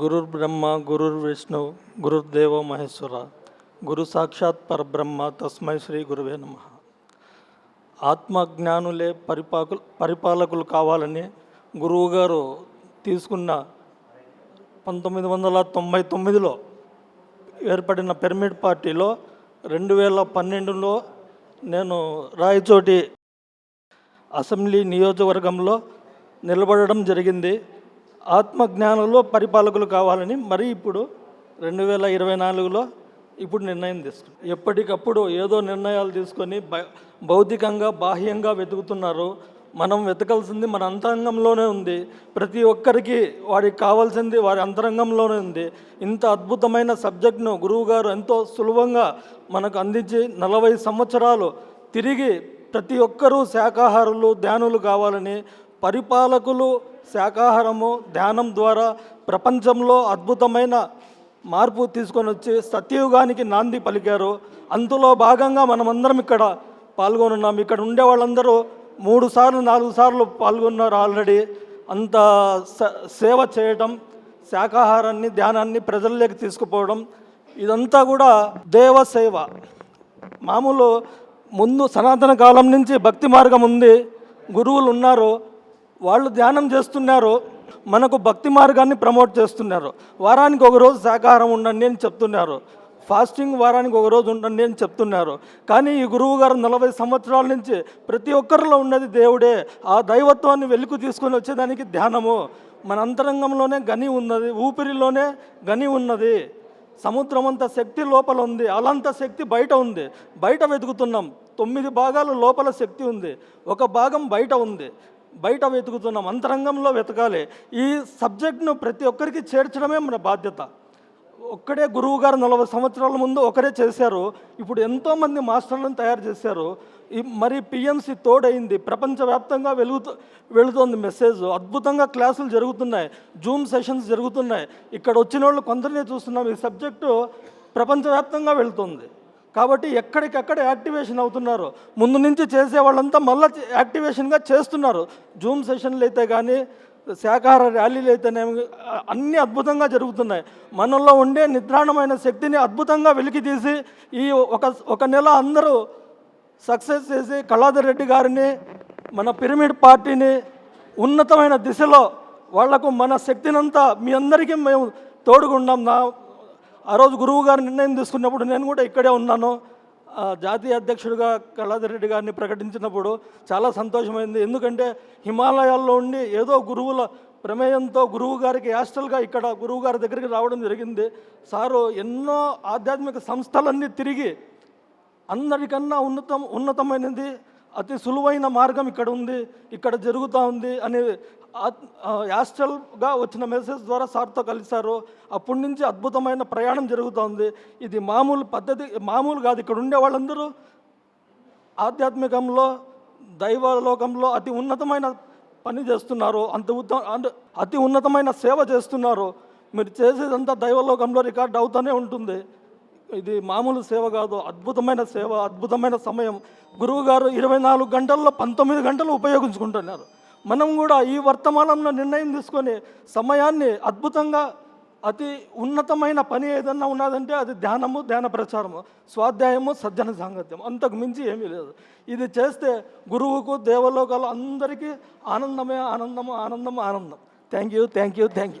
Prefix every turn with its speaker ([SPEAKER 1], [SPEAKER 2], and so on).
[SPEAKER 1] గురుర్ బ్రహ్మ గురుర్ విష్ణు గురుర్దేవ మహేశ్వర గురు సాక్షాత్ పరబ్రహ్మ తస్మై శ్రీ గురువే నమ ఆత్మజ్ఞానులే పరిపాకులు పరిపాలకులు కావాలని గురువుగారు తీసుకున్న పంతొమ్మిది వందల తొంభై తొమ్మిదిలో ఏర్పడిన పిరమిడ్ పార్టీలో రెండు వేల పన్నెండులో నేను రాయచోటి అసెంబ్లీ నియోజకవర్గంలో నిలబడడం జరిగింది ఆత్మజ్ఞానంలో పరిపాలకులు కావాలని మరి ఇప్పుడు రెండు వేల ఇరవై నాలుగులో ఇప్పుడు నిర్ణయం తీసుకు ఎప్పటికప్పుడు ఏదో నిర్ణయాలు తీసుకొని భౌతికంగా బాహ్యంగా వెతుకుతున్నారు మనం వెతకాల్సింది మన అంతరంగంలోనే ఉంది ప్రతి ఒక్కరికి వారికి కావాల్సింది వారి అంతరంగంలోనే ఉంది ఇంత అద్భుతమైన సబ్జెక్ట్ను గురువుగారు ఎంతో సులభంగా మనకు అందించి నలభై సంవత్సరాలు తిరిగి ప్రతి ఒక్కరూ శాకాహారులు ధ్యానులు కావాలని పరిపాలకులు శాకాహారము ధ్యానం ద్వారా ప్రపంచంలో అద్భుతమైన మార్పు తీసుకొని వచ్చి సత్యయుగానికి నాంది పలికారు అందులో భాగంగా మనమందరం ఇక్కడ పాల్గొనున్నాం ఇక్కడ ఉండే వాళ్ళందరూ మూడు సార్లు నాలుగు సార్లు పాల్గొన్నారు ఆల్రెడీ అంత సేవ చేయటం శాకాహారాన్ని ధ్యానాన్ని ప్రజల్లోకి తీసుకుపోవడం ఇదంతా కూడా దేవ సేవ మామూలు ముందు సనాతన కాలం నుంచి భక్తి మార్గం ఉంది గురువులు ఉన్నారు వాళ్ళు ధ్యానం చేస్తున్నారు మనకు భక్తి మార్గాన్ని ప్రమోట్ చేస్తున్నారు వారానికి ఒకరోజు శాకాహారం ఉండండి అని చెప్తున్నారు ఫాస్టింగ్ వారానికి ఒక రోజు ఉండండి అని చెప్తున్నారు కానీ ఈ గురువు గారు నలభై సంవత్సరాల నుంచి ప్రతి ఒక్కరిలో ఉన్నది దేవుడే ఆ దైవత్వాన్ని వెలుకు తీసుకొని వచ్చేదానికి ధ్యానము మన అంతరంగంలోనే గని ఉన్నది ఊపిరిలోనే గని ఉన్నది సముద్రం అంత శక్తి లోపల ఉంది అలంత శక్తి బయట ఉంది బయట వెతుకుతున్నాం తొమ్మిది భాగాలు లోపల శక్తి ఉంది ఒక భాగం బయట ఉంది బయట వెతుకుతున్నాం అంతరంగంలో వెతకాలి ఈ సబ్జెక్ట్ను ప్రతి ఒక్కరికి చేర్చడమే మన బాధ్యత ఒక్కడే గురువు గారు నలభై సంవత్సరాల ముందు ఒకరే చేశారు ఇప్పుడు ఎంతోమంది మాస్టర్లను తయారు చేశారు మరి పిఎంసి తోడైంది ప్రపంచవ్యాప్తంగా వెలుగుతూ వెళుతోంది మెసేజ్ అద్భుతంగా క్లాసులు జరుగుతున్నాయి జూమ్ సెషన్స్ జరుగుతున్నాయి ఇక్కడ వచ్చిన వాళ్ళు కొందరినే చూస్తున్నాం ఈ సబ్జెక్టు ప్రపంచవ్యాప్తంగా వెళుతుంది కాబట్టి ఎక్కడికక్కడ యాక్టివేషన్ అవుతున్నారు ముందు నుంచి చేసే వాళ్ళంతా మళ్ళీ యాక్టివేషన్గా చేస్తున్నారు జూమ్ సెషన్లు అయితే కానీ శాఖాహార ర్యాలీలు అయితేనేమి అన్నీ అద్భుతంగా జరుగుతున్నాయి మనలో ఉండే నిద్రాణమైన శక్తిని అద్భుతంగా వెలికి తీసి ఈ ఒక ఒక నెల అందరూ సక్సెస్ చేసి కళాధర్ రెడ్డి గారిని మన పిరమిడ్ పార్టీని ఉన్నతమైన దిశలో వాళ్లకు మన శక్తినంతా మీ అందరికీ మేము తోడుగున్నాం నా ఆ రోజు గురువు గారు నిర్ణయం తీసుకున్నప్పుడు నేను కూడా ఇక్కడే ఉన్నాను జాతీయ అధ్యక్షుడిగా కళాధర్ రెడ్డి గారిని ప్రకటించినప్పుడు చాలా సంతోషమైంది ఎందుకంటే హిమాలయాల్లో ఉండి ఏదో గురువుల ప్రమేయంతో గురువు గారికి యాస్టల్గా ఇక్కడ గురువు గారి దగ్గరికి రావడం జరిగింది సారు ఎన్నో ఆధ్యాత్మిక సంస్థలన్నీ తిరిగి అందరికన్నా ఉన్నతం ఉన్నతమైనది అతి సులువైన మార్గం ఇక్కడ ఉంది ఇక్కడ జరుగుతూ ఉంది అనే యాస్టల్గా వచ్చిన మెసేజ్ ద్వారా సార్తో కలిశారు అప్పటి నుంచి అద్భుతమైన ప్రయాణం జరుగుతూ ఉంది ఇది మామూలు పద్ధతి మామూలు కాదు ఇక్కడ ఉండే వాళ్ళందరూ ఆధ్యాత్మికంలో దైవలోకంలో అతి ఉన్నతమైన పని చేస్తున్నారు అంత ఉత్త అతి ఉన్నతమైన సేవ చేస్తున్నారు మీరు చేసేదంతా దైవలోకంలో రికార్డ్ అవుతూనే ఉంటుంది ఇది మామూలు సేవ కాదు అద్భుతమైన సేవ అద్భుతమైన సమయం గురువు గారు ఇరవై నాలుగు గంటల్లో పంతొమ్మిది గంటలు ఉపయోగించుకుంటున్నారు మనం కూడా ఈ వర్తమానంలో నిర్ణయం తీసుకొని సమయాన్ని అద్భుతంగా అతి ఉన్నతమైన పని ఏదన్నా ఉన్నదంటే అది ధ్యానము ధ్యాన ప్రచారము స్వాధ్యాయము సజ్జన సాంగత్యం అంతకు మించి ఏమీ లేదు ఇది చేస్తే గురువుకు దేవలోకాలు అందరికీ ఆనందమే ఆనందము ఆనందం ఆనందం thank you thank you thank you